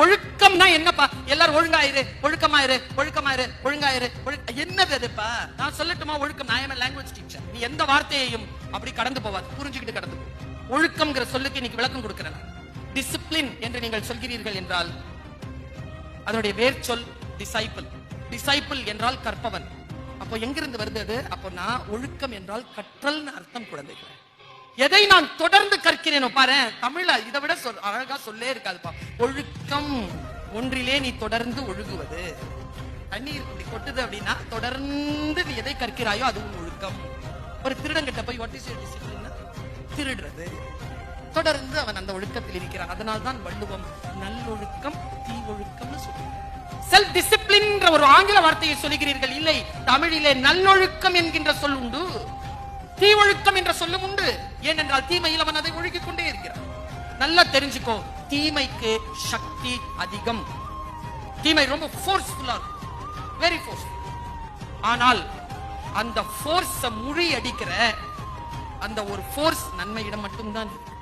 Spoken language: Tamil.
ஒழுக்கம்னா என்னப்பா? எல்லாரும் ஒழுங்காயிரு ஒழுக்கமாயிரு ஒழுக்கமாயிரு ஒழுங்காயிரு என்ன என்னது அதுப்பா நான் சொல்லட்டுமா ஒழுக்கம்? நான் லாங்குவேஜ் டீச்சர் நீ எந்த வார்த்தையையும் அப்படி கடந்து போவாது புரிஞ்சுக்கிட்டு கடந்து போ. ஒழுக்கம்ங்கிற சொல்லுக்கு இன்னைக்கு விளக்கம் கொடுக்கிறேன் டிசிப்ளின் என்று நீங்கள் சொல்கிறீர்கள் என்றால் அதனுடைய வேர் சொல் டிசைபிள் டிசைபிள் என்றால் கற்பவன். அப்போ எங்கிருந்து வருது அது? அப்போ நான் ஒழுக்கம் என்றால் கற்றல்னு அர்த்தம் குழந்தைகள் எதை நான் தொடர்ந்து கற்கிறேனோ பாரு தமிழ்ல இதை விட சொல் அழகா சொல்லே இருக்காதுப்பா. ஒழுக்கம் ஒன்றிலே நீ தொடர்ந்து ஒழுகுவது. தண்ணீர் இப்படி கொட்டுது அப்படின்னா தொடர்ந்து நீ எதை கற்கிறாயோ அதுவும் ஒழுக்கம். ஒரு திருடங்கிட்ட போய் ஒட்டி இஸ் டிசிப்ளின் திருடுறது. தொடர்ந்து அவன் அந்த ஒழுக்கத்தில் இருக்கிறான். அதனால் தான் வள்ளுவம் நல்லொழுக்கம் தீ ஒழுக்கம்னு சொல்லுவாங்க செல்ஃப் டிசிப்ளின் ஒரு ஆங்கில வார்த்தையை சொல்லுகிறீர்கள். இல்லை தமிழிலே நல்லொழுக்கம் என்கின்ற சொல் உண்டு. தீ ஒழுக்கம் என்ற சொல்லும் உண்டு. ஏனென்றால் தீமையில் அவன் அதை ஒழுகிக் கொண்டே இருக்கிறான். நல்லா தெரிஞ்சுக்கோ தீமைக்கு சக்தி அதிகம். தீமை ரொம்ப ஃபோர்ஸ்ஃபுல்லா வெரி ஃபோர்ஸ் ஆனால் அந்த ஃபோர்ஸ முறி அடிக்கிற அந்த ஒரு ஃபோர்ஸ் நன்மையிடம் மட்டும்தான் இருக்கு.